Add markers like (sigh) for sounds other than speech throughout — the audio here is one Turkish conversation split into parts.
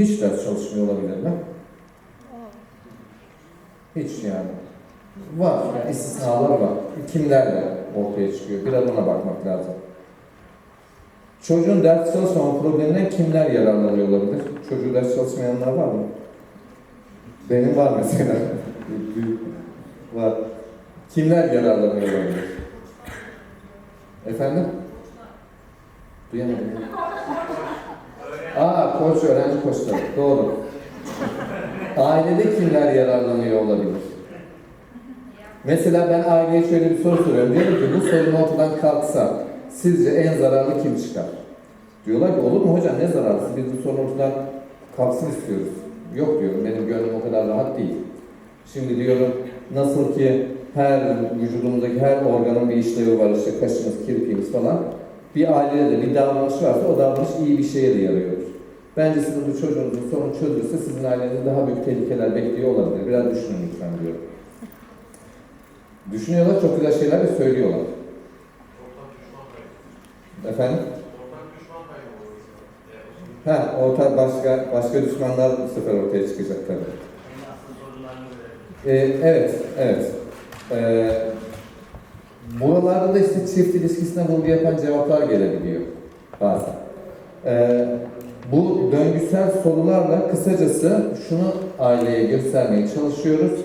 Hiç ders çalışmıyor olabilir mi? Hiç yani. Var, yani istisnalar var. Kimlerle ortaya çıkıyor? Biraz ona bakmak lazım. Çocuğun ders çalışmama probleminden kimler yararlanıyor olabilir? Çocuğu ders çalışmayanlar var mı? Benim var mesela. Büyük- (laughs) var. Kimler yararlanıyor olabilir? Efendim? Duyamadım. Aa, koç, öğrenci koçları. Doğru. Ailede kimler yararlanıyor olabilir? Mesela ben aileye şöyle bir soru soruyorum. Diyorum ki bu sorun ortadan kalksa sizce en zararlı kim çıkar? Diyorlar ki olur mu hocam ne zararlısı? Biz bu sorun ortadan kalksın istiyoruz. Yok diyorum benim gönlüm o kadar rahat değil. Şimdi diyorum nasıl ki her vücudumuzdaki her organın bir işlevi var işte kaşımız, kirpiğimiz falan. Bir ailede de bir davranış varsa o davranış iyi bir şeye de yarıyordur. Bence sizin bu çocuğunuzun sorunu çözülürse sizin ailenizde daha büyük tehlikeler bekliyor olabilir. Biraz düşünün lütfen diyorum. Düşünüyorlar, çok güzel şeyler de söylüyorlar. Efendim? Ha, orta başka başka düşmanlar bu sefer ortaya çıkacak tabii. Ee, evet, evet. Ee, buralarda da işte çift ilişkisine vurgu yapan cevaplar gelebiliyor bazen. Ee, bu döngüsel sorularla kısacası şunu aileye göstermeye çalışıyoruz.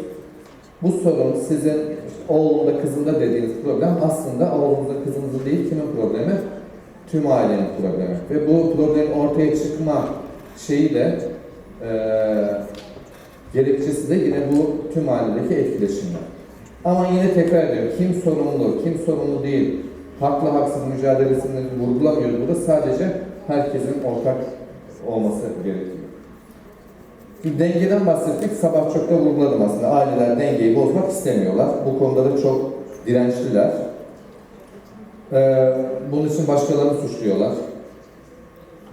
Bu sorun sizin oğlunda kızında dediğiniz problem aslında oğlunuzda kızınızda değil kimin problemi? Tüm ailenin problemi. Ve bu problemin ortaya çıkma şeyi de eee gerekçesi de yine bu tüm ailedeki etkileşimler. Ama yine tekrar ediyorum, kim sorumlu, kim sorumlu değil, haklı haksız mücadelesini vurgulamıyoruz burada. Sadece herkesin ortak olması gerekiyor. Bir dengeden bahsettik, sabah çok da vurguladım aslında. Aileler dengeyi bozmak istemiyorlar. Bu konuda da çok dirençliler. Ee, bunun için başkalarını suçluyorlar.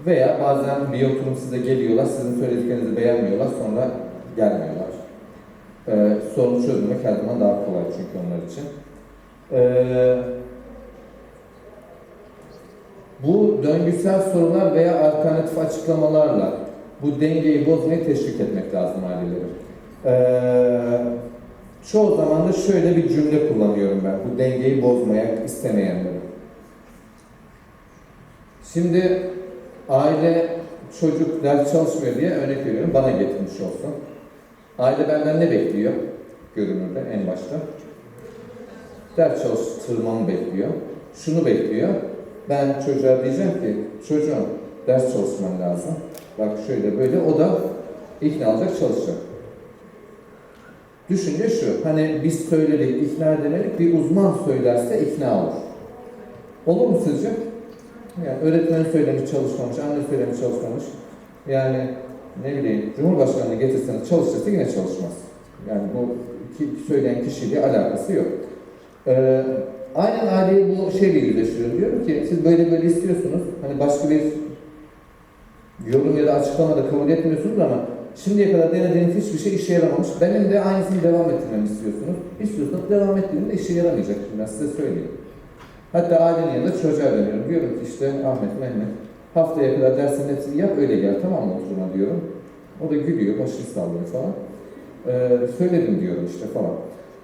Veya bazen bir oturum size geliyorlar, sizin söylediklerinizi beğenmiyorlar, sonra gelmiyorlar. Ee, sorunu çözmek her zaman daha kolay çünkü onlar için. Ee, bu döngüsel sorular veya alternatif açıklamalarla bu dengeyi bozmayı teşvik etmek lazım aileleri. Ee, çoğu zaman da şöyle bir cümle kullanıyorum ben bu dengeyi bozmaya istemeyenlere. Şimdi aile çocuk ders çalışmıyor diye örnek veriyorum bana getirmiş olsun. Aile benden ne bekliyor? Görünürde en başta. Ders çalıştırmamı bekliyor. Şunu bekliyor. Ben çocuğa diyeceğim ki çocuğum ders çalışman lazım. Bak şöyle böyle o da ikna olacak çalışacak. Düşünce şu, hani biz söyledik, ikna edemedik, bir uzman söylerse ikna olur. Olur mu sizce? Yani öğretmen söylemiş çalışmamış, anne söylemiş çalışmamış. Yani ne bileyim, Cumhurbaşkanı'nı getirseniz çalışırsa yine çalışmaz. Yani bu ki, söyleyen kişiyle alakası yok. Ee, aynen aileyi bu şeyle yüzleştiriyorum. Diyorum ki siz böyle böyle istiyorsunuz. Hani başka bir yorum ya da açıklama da kabul etmiyorsunuz ama şimdiye kadar denediğiniz hiçbir şey işe yaramamış. Benim de aynısını devam ettirmemi istiyorsunuz. İstiyorsanız devam ettiğinde işe yaramayacak. Ben size söyleyeyim. Hatta ailenin yanında çocuğa dönüyorum. Diyorum ki işte Ahmet, Mehmet haftaya kadar dersin hepsini yap öyle gel tamam mı oturma diyorum. O da gülüyor, başını sallıyor falan. Ee, söyledim diyorum işte falan.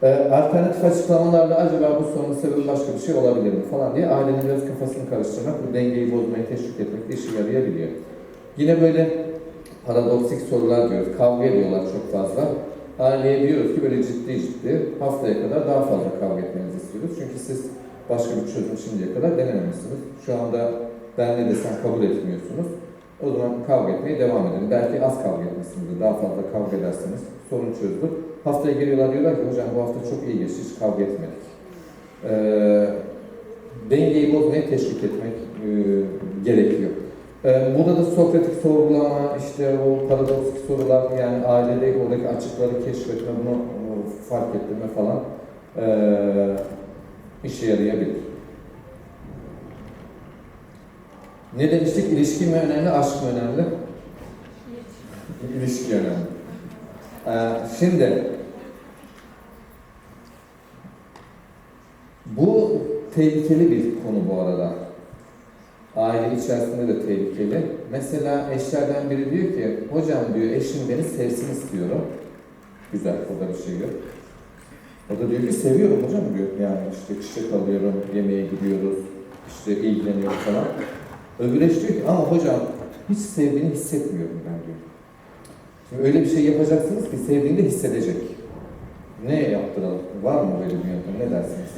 Ee, alternatif açıklamalarla acaba bu sorunun sebebi başka bir şey olabilir mi falan diye ailenin biraz kafasını karıştırmak, bu dengeyi bozmayı teşvik etmek de işe yarayabiliyor. Yine böyle paradoksik sorular diyoruz, kavga ediyorlar çok fazla. Aileye diyoruz ki böyle ciddi ciddi haftaya kadar daha fazla kavga etmenizi istiyoruz. Çünkü siz başka bir çözüm şimdiye kadar denememişsiniz. Şu anda ben ne desem kabul etmiyorsunuz. O zaman kavga etmeye devam edin. Belki az kavga etmişsinizdir, daha fazla kavga ederseniz sorun çözülür. Haftaya geliyorlar diyorlar ki hocam bu hafta çok iyi geçti, hiç kavga etmedik. Ee, dengeyi bozmaya teşvik etmek e, gerekiyor. Ee, burada da Sokratik sorgulama, işte o paradoksik sorular, yani ailede oradaki açıkları keşfetme, bunu fark ettirme falan e, işe yarayabilir. Ne demiştik? İlişki mi önemli, aşk mı önemli? İlişki önemli. Ee, şimdi bu tehlikeli bir konu bu arada. aile içerisinde de tehlikeli. Mesela eşlerden biri diyor ki, hocam diyor eşim beni sevsin istiyorum. Güzel, o da bir şey yok. O da diyor ki seviyorum hocam diyor. Yani işte çiçek alıyorum, yemeğe gidiyoruz, işte ilgileniyorum falan. Öbür eş diyor ki ama hocam hiç sevdiğini hissetmiyorum ben diyor. Şimdi öyle bir şey yapacaksınız ki sevdiğini de hissedecek. Ne yaptıralım? Var mı böyle bir yöntem? Ne dersiniz?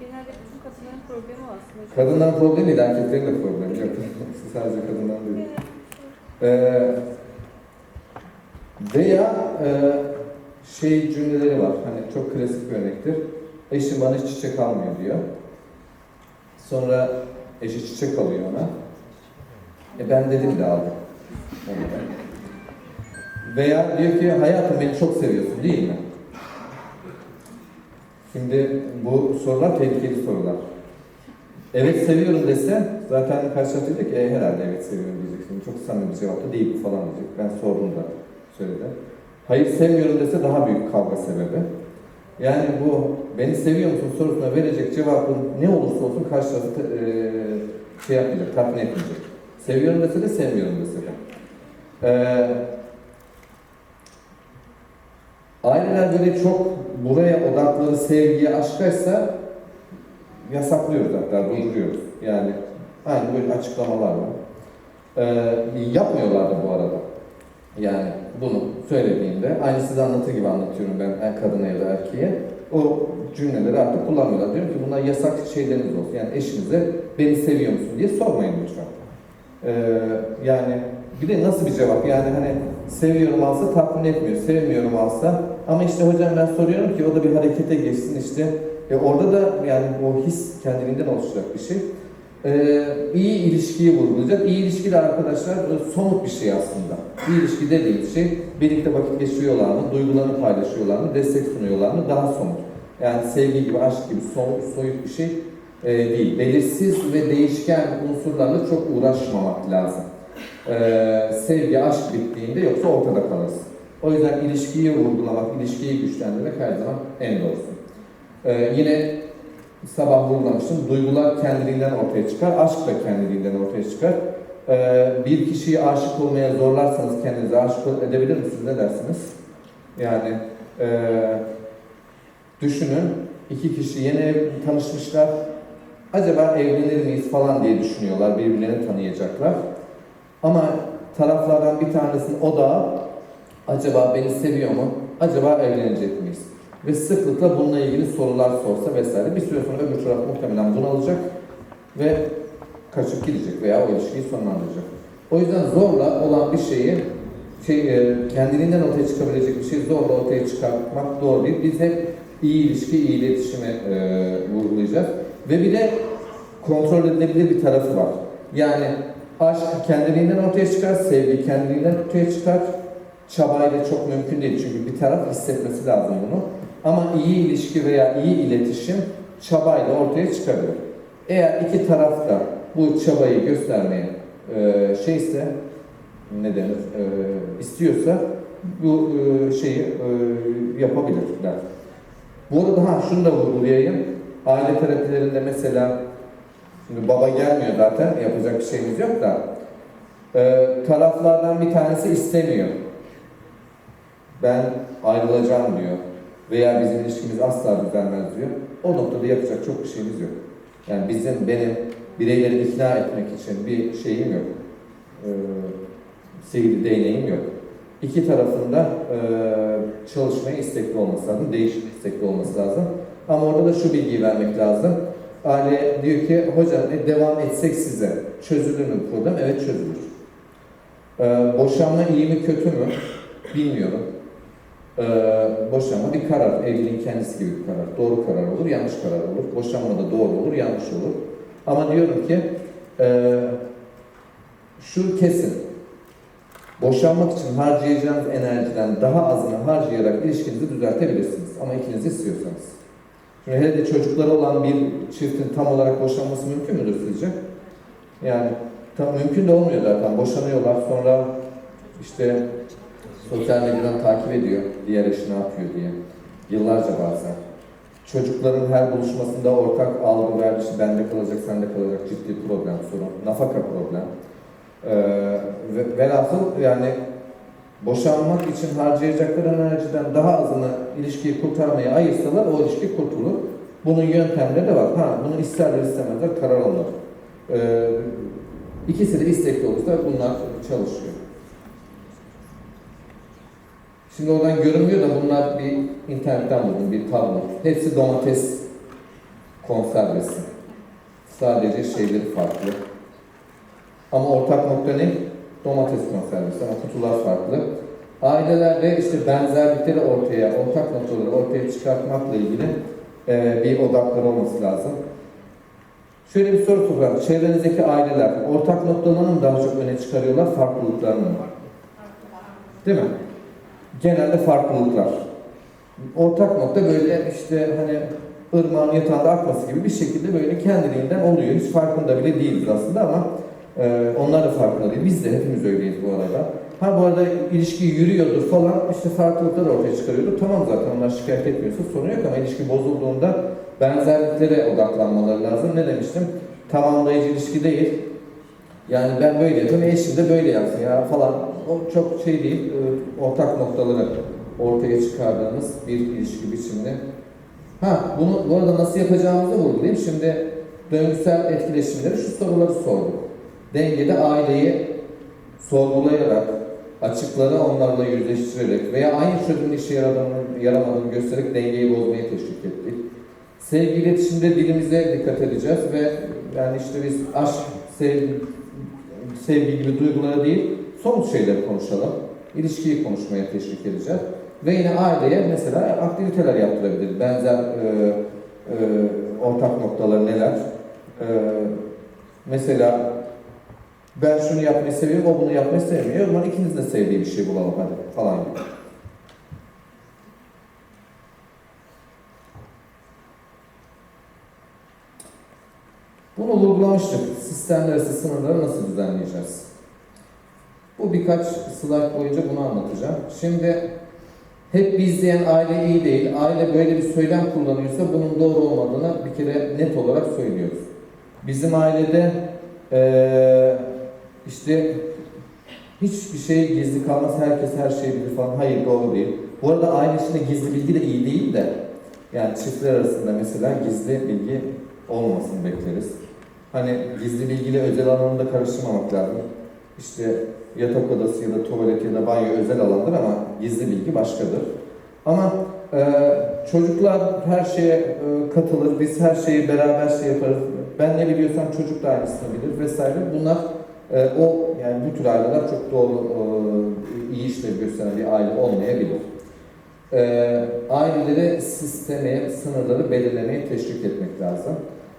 Genelde bütün kadınların problemi aslında. hocam. Kadından problem değil, erkeklerin de problemi yok. (laughs) Sadece kadından değil. Ee, veya e, şey cümleleri var. Hani çok klasik bir örnektir. Eşim bana hiç çiçek almıyor diyor. Sonra eşi çiçek alıyor ona. E ben dedim de aldım. Veya diyor ki hayatım beni çok seviyorsun değil mi? Şimdi bu sorular tehlikeli sorular. Evet seviyorum dese zaten karşı taraf diyecek ki e, herhalde evet seviyorum diyecek. Şimdi çok samimi bir cevap da değil bu falan diyecek. Ben sordum da söyledi. Hayır sevmiyorum dese daha büyük kavga sebebi. Yani bu beni seviyor musun sorusuna verecek cevabın ne olursa olsun karşı e, şey yapmayacak, tatmin etmeyecek. Seviyorum dese de sevmiyorum dese de. Ee, aileler böyle çok buraya odakları sevgiye, aşkaysa yasaklıyoruz hatta, durduruyoruz. Yani aynı böyle açıklamalar var. Ee, yapmıyorlar da bu arada. Yani bunu söylediğimde, aynı size anlatır gibi anlatıyorum ben en kadına ya da erkeğe. O cümleleri artık kullanmıyorlar. Diyorum ki bunlar yasak şeyleriniz olsun. Yani eşinize beni seviyor musun diye sormayın lütfen. Ee, yani bir de nasıl bir cevap? Yani hani seviyorum alsa tatmin etmiyor, sevmiyorum alsa ama işte hocam ben soruyorum ki o da bir harekete geçsin işte. E orada da yani o his kendiliğinden oluşacak bir şey. Ee, iyi ilişkiyi vurgulayacak. İyi ilişki de arkadaşlar e, somut bir şey aslında. İyi ilişki dediğimiz şey birlikte vakit geçiriyorlar mı, duygularını paylaşıyorlar mı, destek sunuyorlar mı daha somut. Yani sevgi gibi, aşk gibi somut, soyut bir şey e, değil. Belirsiz ve değişken unsurlarla çok uğraşmamak lazım. Ee, sevgi, aşk bittiğinde yoksa ortada kalırsın. O yüzden ilişkiyi vurgulamak, ilişkiyi güçlendirmek her zaman en doğrusu. Ee, yine sabah vurgulamıştım. Duygular kendiliğinden ortaya çıkar, aşk da kendiliğinden ortaya çıkar. Ee, bir kişiyi aşık olmaya zorlarsanız kendinizi aşık edebilir misiniz? Ne dersiniz? Yani e, düşünün, iki kişi yeni ev tanışmışlar. Acaba evlenir miyiz falan diye düşünüyorlar, birbirlerini tanıyacaklar. Ama taraflardan bir tanesinin odağı acaba beni seviyor mu? Acaba evlenecek miyiz? Ve sıklıkla bununla ilgili sorular sorsa vesaire bir süre sonra öbür taraf muhtemelen bunalacak ve kaçıp gidecek veya o ilişkiyi sonlandıracak. O yüzden zorla olan bir şeyi şey, e, kendiliğinden ortaya çıkabilecek bir şeyi zorla ortaya çıkartmak doğru değil. Biz hep iyi ilişki, iyi iletişimi e, vurgulayacağız. Ve bir de kontrol edilebilir bir tarafı var. Yani aşk kendiliğinden ortaya çıkar, sevgi kendiliğinden ortaya çıkar. Çabayla çok mümkün değil çünkü bir taraf hissetmesi lazım bunu. Ama iyi ilişki veya iyi iletişim çabayla ortaya çıkabilir. Eğer iki taraf da bu çabayı göstermeye e, şeyse ne denir e, istiyorsa bu e, şeyi e, yapabilirler. Bu arada ha şunu da vurgulayayım. Aile terapilerinde mesela şimdi baba gelmiyor zaten yapacak bir şeyimiz yok da e, taraflardan bir tanesi istemiyor. Ben ayrılacağım diyor veya bizim ilişkimiz asla düzelmez diyor. O noktada yapacak çok bir şeyimiz yok. Yani bizim benim bireyleri ikna etmek için bir şeyim yok. Ee, sihirli değneğim yok. İki tarafında e, çalışmaya istekli olması lazım, değişime istekli olması lazım. Ama orada da şu bilgiyi vermek lazım. Aile diyor ki, hocam e, devam etsek size çözülür mü problem? Evet çözülür. Ee, boşanma iyi mi kötü mü? Bilmiyorum. Ee, boşanma bir karar, evliliğin kendisi gibi bir karar. Doğru karar olur, yanlış karar olur. Boşanma da doğru olur, yanlış olur. Ama diyorum ki, e, şu kesin. Boşanmak için harcayacağınız enerjiden daha azını harcayarak ilişkinizi düzeltebilirsiniz. Ama ikiniz istiyorsanız. Şimdi hele de çocukları olan bir çiftin tam olarak boşanması mümkün müdür sizce? Yani tam mümkün de olmuyor zaten. Boşanıyorlar sonra işte sosyal medyadan takip ediyor diğer eşi ne yapıyor diye. Yıllarca bazen. Çocukların her buluşmasında ortak algı ver, işte bende kalacak, sende kalacak ciddi problem, sorun, nafaka problem. Ee, ve velhasıl yani boşanmak için harcayacakları enerjiden daha azını ilişkiyi kurtarmaya ayırsalar o ilişki kurtulur. Bunun yöntemleri de var. Ha, bunu isterler istemezler karar alır. Ee, ikisi de istekli olursa bunlar çalışıyor. Şimdi oradan görünmüyor da bunlar bir internetten buldum bir tablo. Hepsi domates konservesi. Sadece şeyleri farklı. Ama ortak nokta ne? Domates konservesi ama kutular farklı. Ailelerde işte benzerlikleri ortaya, ortak noktaları ortaya çıkartmakla ilgili e, bir odakları olması lazım. Şöyle bir soru soracağım. Çevrenizdeki aileler ortak noktalarını mı daha çok öne çıkarıyorlar, farklılıklarını mı? Değil mi? Genelde farklılıklar. Ortak nokta böyle işte hani ırmağın yatağında akması gibi bir şekilde böyle kendiliğinden oluyor. Hiç farkında bile değiliz aslında ama e, onlar da farkında değil. Biz de hepimiz öyleyiz bu arada. Ha bu arada ilişki yürüyordur falan işte farklılıklar ortaya çıkarıyordur. Tamam zaten onlar şikayet etmiyorsa sorun yok ama ilişki bozulduğunda benzerliklere odaklanmaları lazım. Ne demiştim? Tamamlayıcı ilişki değil. Yani ben böyle yapıyorum, eşim de böyle yapsın ya falan. O çok şey değil, e, ortak noktaları ortaya çıkardığımız bir ilişki biçimini. Ha, bunu bu arada nasıl yapacağımızı vurgulayayım. Şimdi döngüsel etkileşimleri şu soruları sorduk. Dengede aileyi sorgulayarak, açıkları onlarla yüzleştirerek veya aynı çözümün işe yaramadığını göstererek dengeyi bozmaya teşvik ettik. Sevgi iletişimde dilimize dikkat edeceğiz ve yani işte biz aşk, sevgi, sevgi gibi duygulara değil, somut şeyleri konuşalım. İlişkiyi konuşmaya teşvik edeceğiz. Ve yine aileye mesela aktiviteler yaptırabilir. Benzer e, e, ortak noktalar neler? E, mesela ben şunu yapmayı seviyorum, o bunu yapmayı sevmiyor. O zaman ikiniz de sevdiği bir şey bulalım hadi falan gibi. Bunu vurgulamıştık. Sistemler arası sınırları nasıl düzenleyeceğiz? Bu birkaç slide boyunca bunu anlatacağım. Şimdi hep biz diyen aile iyi değil, aile böyle bir söylem kullanıyorsa bunun doğru olmadığını bir kere net olarak söylüyoruz. Bizim ailede eee, işte hiçbir şey gizli kalmaz, herkes her şeyi bilir falan. Hayır doğru değil. Bu arada aile içinde gizli bilgi de iyi değil de yani çiftler arasında mesela gizli bilgi olmasını bekleriz. Hani gizli bilgiyle özel alanında karıştırmamak lazım. İşte yatak odası ya da tuvalet ya da banyo özel alandır ama gizli bilgi başkadır. Ama e, çocuklar her şeye e, katılır, biz her şeyi beraber şey yaparız. Ben ne biliyorsam çocuk da aynısını bilir vesaire. Bunlar e, o yani bu tür aileler çok doğru e, iyi işlev gösteren bir aile olmayabilir. E, ailelere sisteme, sınırları belirlemeye teşvik etmek lazım.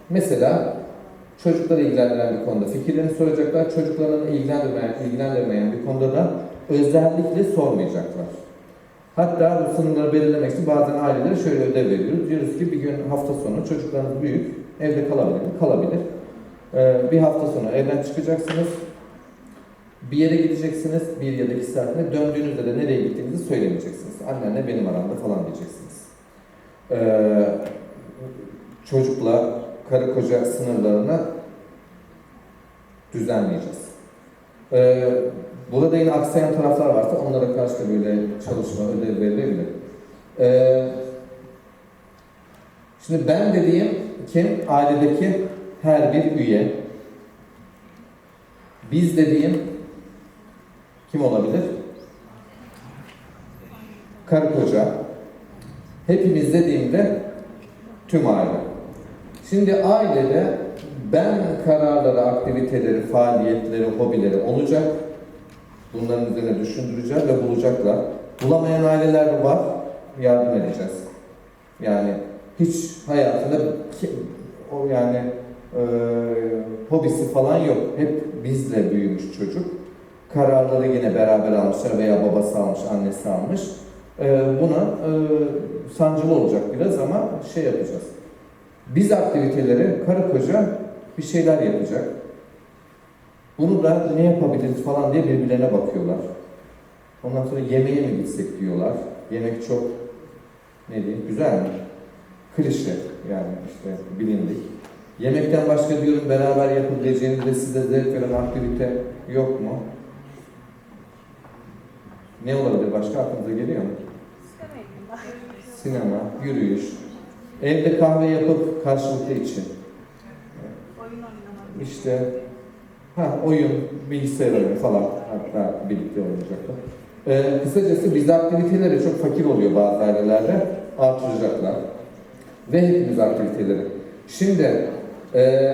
Mesela çocukları ilgilendiren bir konuda fikirlerini soracaklar. Çocuklarını ilgilendirmeyen, ilgilendirmeyen bir konuda da özellikle sormayacaklar. Hatta bu sınırları belirlemek için bazen ailelere şöyle ödev veriyoruz. Diyoruz ki bir gün hafta sonu çocuklarınız büyük, evde kalabilir? Kalabilir. Ee, bir hafta sonra evden çıkacaksınız. Bir yere gideceksiniz, bir ya da iki saatine. Döndüğünüzde de nereye gittiğinizi söylemeyeceksiniz. Annenle benim aramda falan diyeceksiniz. Ee, çocukla karı koca sınırlarını düzenleyeceğiz. Ee, burada yine aksayan taraflar varsa onlara karşı da böyle çalışma, ödev verilebilir. Ee, şimdi ben dediğim kim? Ailedeki her bir üye. Biz dediğim kim olabilir? Karı koca. Hepimiz dediğimde tüm aile. Şimdi ailede ben kararları, aktiviteleri, faaliyetleri, hobileri olacak. Bunların üzerine düşündüreceğiz ve bulacaklar. Bulamayan aileler var, yardım edeceğiz. Yani hiç hayatında o yani e, hobisi falan yok. Hep bizle büyümüş çocuk. Kararları yine beraber almışlar veya babası almış, annesi almış. E, buna e, sancılı olacak biraz ama şey yapacağız. Biz aktiviteleri karı koca bir şeyler yapacak. Bunu da ne yapabiliriz falan diye birbirlerine bakıyorlar. Ondan sonra yemeğe mi gitsek diyorlar. Yemek çok ne diyeyim güzel mi? klişe yani işte bilindik. Yemekten başka diyorum beraber yapabileceğiniz ve size zevk veren aktivite yok mu? Ne olabilir başka aklınıza geliyor mu? Sinema, yürüyüş, evde kahve yapıp karşılıklı için. Oyun oynamak. İşte ha oyun, bilgisayar oyunu falan hatta birlikte oynayacaklar. Ee, kısacası biz aktivitelere çok fakir oluyor bazı ailelerde artıracaklar. Ve hepimiz aktiviteleri. Şimdi e,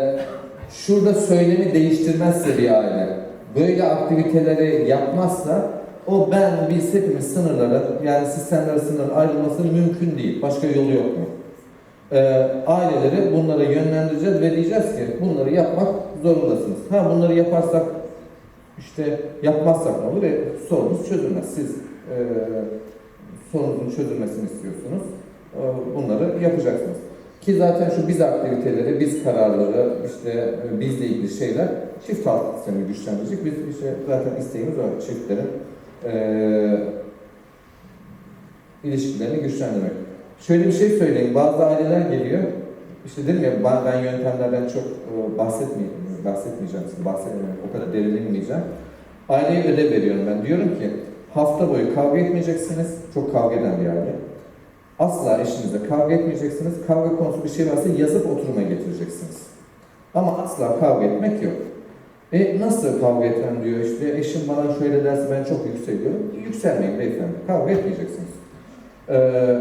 şurada söylemi değiştirmezse bir aile, böyle aktiviteleri yapmazsa o ben biz hepimiz sınırları yani sistemler sınırları ayrılması mümkün değil. Başka yolu yok mu? Ee, aileleri bunlara yönlendireceğiz ve diyeceğiz ki bunları yapmak zorundasınız. Ha bunları yaparsak işte yapmazsak ne olur ve sorunuz çözülmez. Siz e, sorunun çözülmesini istiyorsunuz. E, bunları yapacaksınız. Ki zaten şu biz aktiviteleri, biz kararları, işte bizle ilgili şeyler çift halk sistemini güçlendirecek. Biz işte zaten isteğimiz o çiftlerin e, ilişkilerini güçlendirmek. Şöyle bir şey söyleyeyim. Bazı aileler geliyor. İşte dedim ya ben, ben yöntemlerden çok bahsetmeyeyim, bahsetmeyeceğim size, bahsetmeyeceğim. O kadar derinlemeyeceğim. Aileye ödev veriyorum ben. Diyorum ki hafta boyu kavga etmeyeceksiniz. Çok kavga eden bir aile. Asla eşinizle kavga etmeyeceksiniz. Kavga konusu bir şey varsa yazıp oturuma getireceksiniz. Ama asla kavga etmek yok. E nasıl kavga etmem diyor işte eşim bana şöyle derse ben çok yükseliyorum. Yükselmeyin beyefendi. Kavga etmeyeceksiniz. Ee,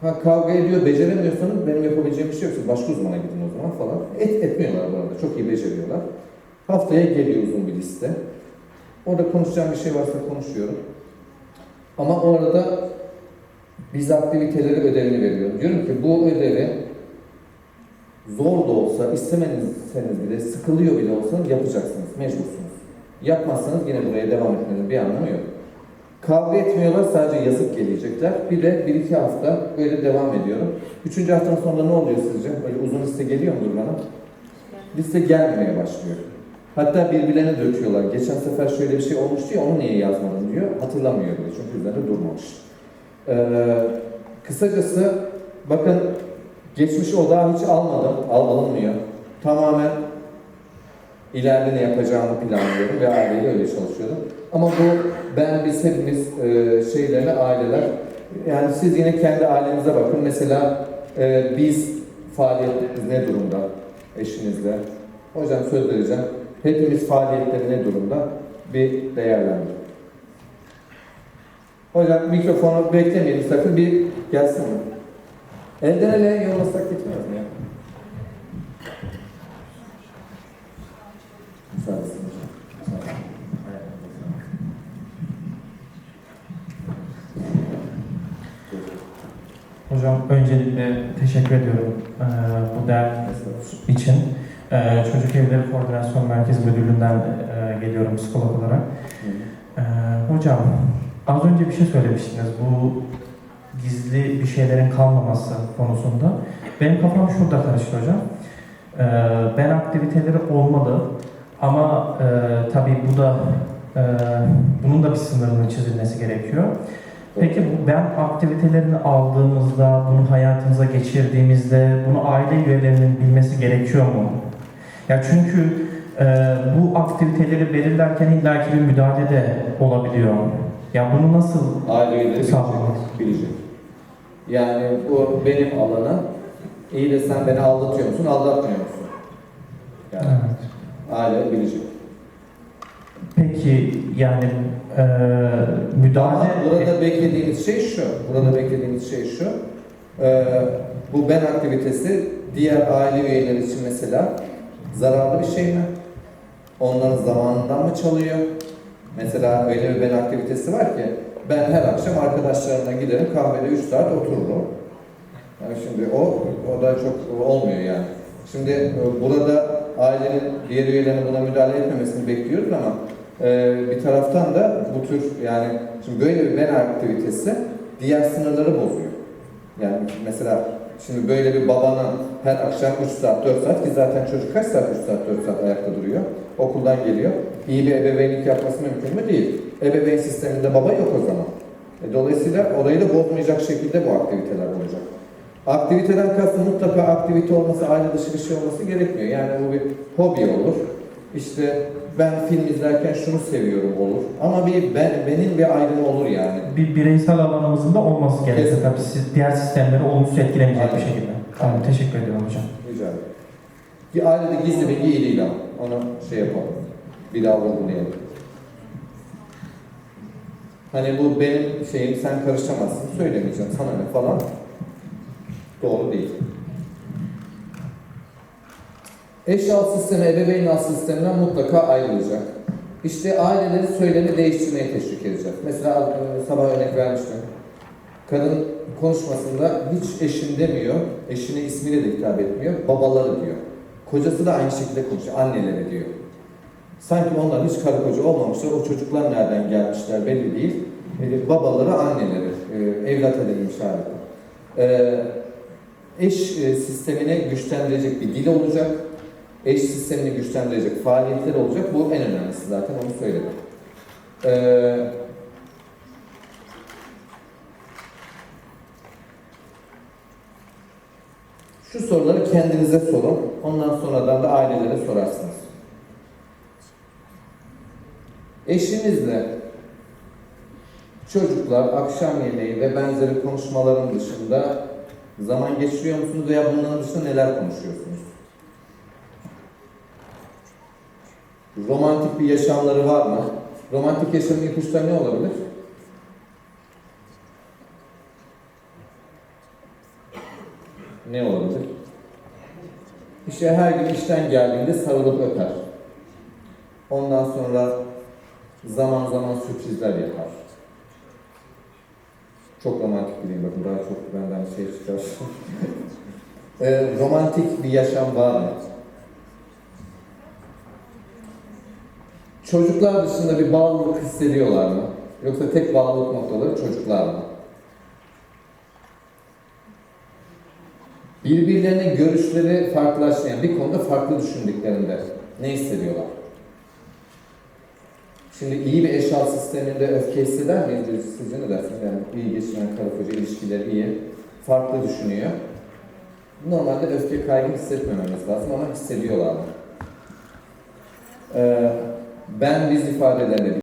ha, kavga ediyor, beceremiyorsanız benim yapabileceğim bir şey yoksa başka uzmana gidin o zaman falan. Et, etmiyorlar bu arada. Çok iyi beceriyorlar. Haftaya geliyor uzun bir liste. Orada konuşacağım bir şey varsa konuşuyorum. Ama orada biz aktiviteleri ödevini veriyorum. Diyorum ki bu ödevi zor da olsa, istemediyseniz bile, sıkılıyor bile olsanız yapacaksınız, mecbursunuz. Yapmazsanız yine buraya devam etmenin bir anlamı yok. Kavga etmiyorlar, sadece yazıp gelecekler. Bir de bir iki hafta böyle devam ediyorum. Üçüncü haftanın sonunda ne oluyor sizce? Böyle uzun liste geliyor mudur bana? Liste gelmemeye başlıyor. Hatta birbirlerine döküyorlar. Geçen sefer şöyle bir şey olmuştu ya, onu niye yazmadın diyor. Hatırlamıyor bile çünkü üzerinde durmamış. Ee, kısacası bakın geçmiş odağı hiç almadım, al, alınmıyor. Tamamen ileride ne yapacağımı planlıyorum ve aileyle öyle çalışıyorum. Ama bu ben biz hepimiz e, şeylerine aileler yani siz yine kendi ailenize bakın. Mesela e, biz faaliyetlerimiz ne durumda eşinizle? Hocam söz vereceğim. Hepimiz faaliyetleri ne durumda? Bir değerlendirin. Hocam mikrofonu beklemeyelim sakın bir gelsin mi? Elden ele yollasak gitmez mi ya? Sağ olasın hocam. Sağ. Hocam öncelikle teşekkür ediyorum eee, bu değerli için. Eee, Çocuk Evleri Koordinasyon Merkezi Müdürlüğü'nden eee, geliyorum psikolog olarak. Eee, hocam az önce bir şey söylemiştiniz bu gizli bir şeylerin kalmaması konusunda. Benim kafam şurada karıştı hocam. Eee, ben aktiviteleri olmalı ama eee tabii bu da eee, bunun da bir sınırının çizilmesi gerekiyor. Peki ben aktivitelerini aldığımızda, bunu hayatımıza geçirdiğimizde bunu aile üyelerinin bilmesi gerekiyor mu? Ya çünkü e, bu aktiviteleri belirlerken illaki bir müdahale de olabiliyor. Ya bunu nasıl Aile üyeleri bilecek, bilecek. Yani bu benim alanım. İyi de sen beni aldatıyor musun, aldatmıyor musun? Yani Evet. aile bilecek. Peki yani e, Ama müdahale burada beklediğimiz şey şu, burada beklediğimiz şey şu. Ee, bu ben aktivitesi diğer aile üyeleri için mesela zararlı bir şey mi? Onların zamanından mı çalıyor? Mesela öyle bir ben aktivitesi var ki ben her akşam arkadaşlarımla giderim kahvede 3 saat otururum. Yani şimdi o, o da çok olmuyor yani. Şimdi e, burada ailenin diğer üyelerinin buna müdahale etmemesini bekliyoruz ama e, bir taraftan da bu tür yani şimdi böyle bir ben aktivitesi diğer sınırları bozuyor. Yani mesela şimdi böyle bir babanın her akşam 3 saat 4 saat ki zaten çocuk kaç saat 3 saat 4 saat ayakta duruyor. Okuldan geliyor. İyi bir ebeveynlik yapması mümkün mü? Değil. Ebeveyn sisteminde baba yok o zaman. E, dolayısıyla olayı da bozmayacak şekilde bu aktiviteler olacak. Aktiviteden kastım mutlaka aktivite olması, aile dışı bir şey olması gerekmiyor. Yani bu bir hobi olur. İşte ben film izlerken şunu seviyorum olur. Ama bir ben, benim bir ayrımı olur yani. Bir bireysel alanımızın da olması gerekiyor. Tabii siz diğer sistemleri olumsuz etkilemeyecek bir Aynen. şekilde. Tamam, teşekkür ediyorum hocam. Rica ederim. Bir ailede gizli bilgi iyi değil ama. Onu şey yapalım. Bir daha vurgulayalım. Hani bu benim şeyim, sen karışamazsın, söylemeyeceğim, sana ne falan. Doğru değil. Eş alt sistemi, ebeveyn alt sisteminden mutlaka ayrılacak. İşte aileleri söylemi değiştirmeye teşvik edecek. Mesela e, sabah örnek vermiştim. Kadın konuşmasında hiç eşim demiyor, eşine ismiyle de hitap etmiyor, babaları diyor. Kocası da aynı şekilde konuşuyor, anneleri diyor. Sanki onlar hiç karı koca olmamışlar, o çocuklar nereden gelmişler belli değil. E, babaları, anneleri, e, evlat edilmiş halde. Eş e, sistemini güçlendirecek bir dil olacak. Eş sistemini güçlendirecek faaliyetler olacak. Bu en önemlisi zaten, onu söyledim. E, Şu soruları kendinize sorun. Ondan sonradan da ailelere sorarsınız. Eşinizle çocuklar, akşam yemeği ve benzeri konuşmaların dışında zaman geçiriyor musunuz veya bunların dışında neler konuşuyorsunuz? Romantik bir yaşamları var mı? Romantik yaşamın ipuçları ne olabilir? Ne olabilir? İşte her gün işten geldiğinde sarılıp öper. Ondan sonra zaman zaman sürprizler yapar. Çok romantik biriyim bakın daha çok benden şey çıkar. (laughs) Ee, romantik bir yaşam var mı? Çocuklar dışında bir bağlılık hissediyorlar mı? Yoksa tek bağlılık noktaları çocuklar mı? Birbirlerine görüşleri farklılaşmayan bir konuda farklı düşündüklerinde ne hissediyorlar? Şimdi iyi bir eşal sisteminde öfke hisseder miyiz? Sizce ne dersiniz? Yani iyi geçinen karı koca ilişkileri iyi. Farklı düşünüyor. Normalde öfke kaygı hissetmememiz lazım ama hissediyorlar? Ee, ben biz ifadelerinde